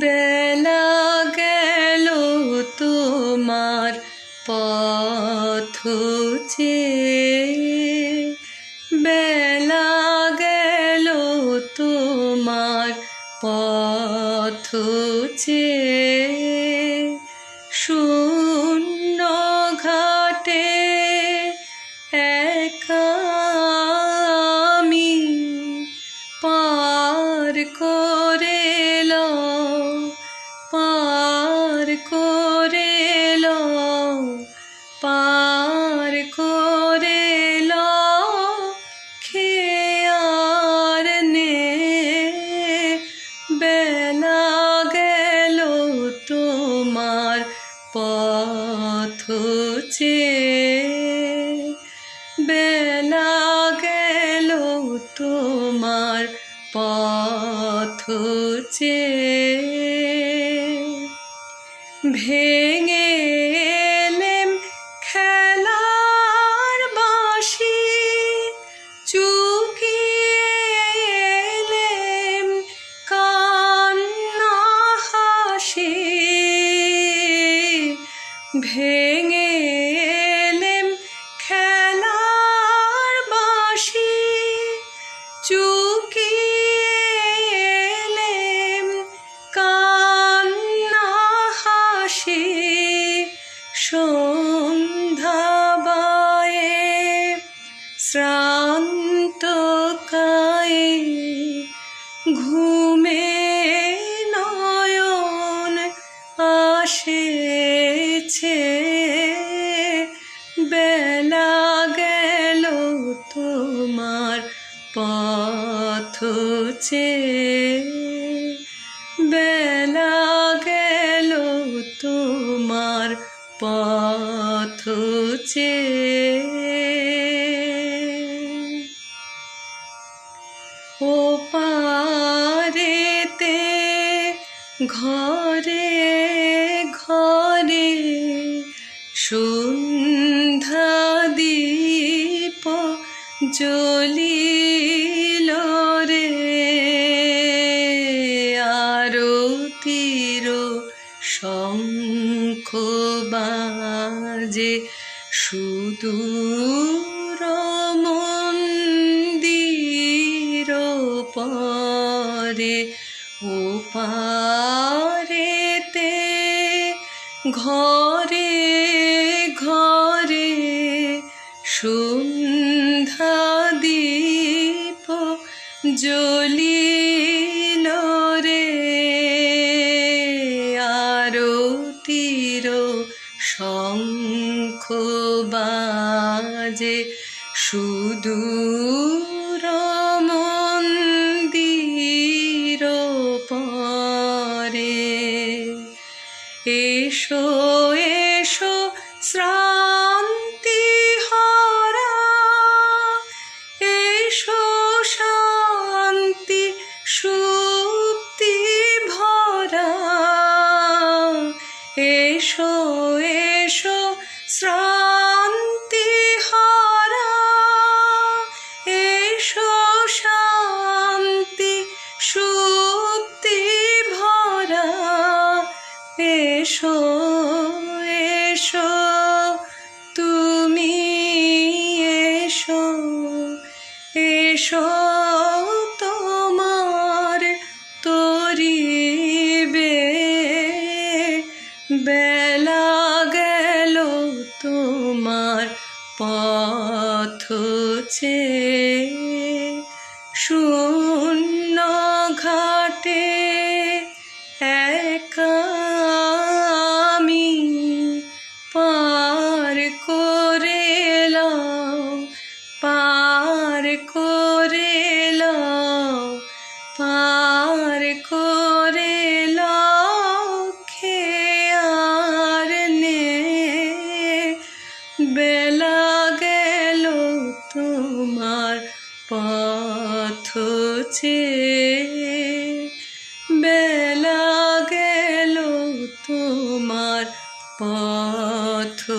বেলা গেল তোমার পথ বেলা গেল তোমার পথ শূন্য ঘাটে একা আমি পার করে করে খেয়ার নে। বেলা গেল তোমার পথ চেয়ে। বেলা গেল তোমার পথ চেয়ে। পথ বেলা গেল তোমার পথ চেয়ে ও পারেতে ঘরে ঘরে সন্ধ্যা দীপ জ্বলিল সুদূর মন্দির পরে ও পারেতে ঘরে ঘরে সন্ধ্যা দীপ জ্বলিল শঙ্খ বাজে শুধু মন্দির পরে। এসো এসো এসো শ্রান্তি হরা। এসো শান্তি সুপ্তি ভরা। এসো এসো তুমি এসো এসো। বেলা গেল তোমার পথ শূন্য ঘাটে একা আমি পার করে পৌঁছে বেলা গেল তোমার পথছে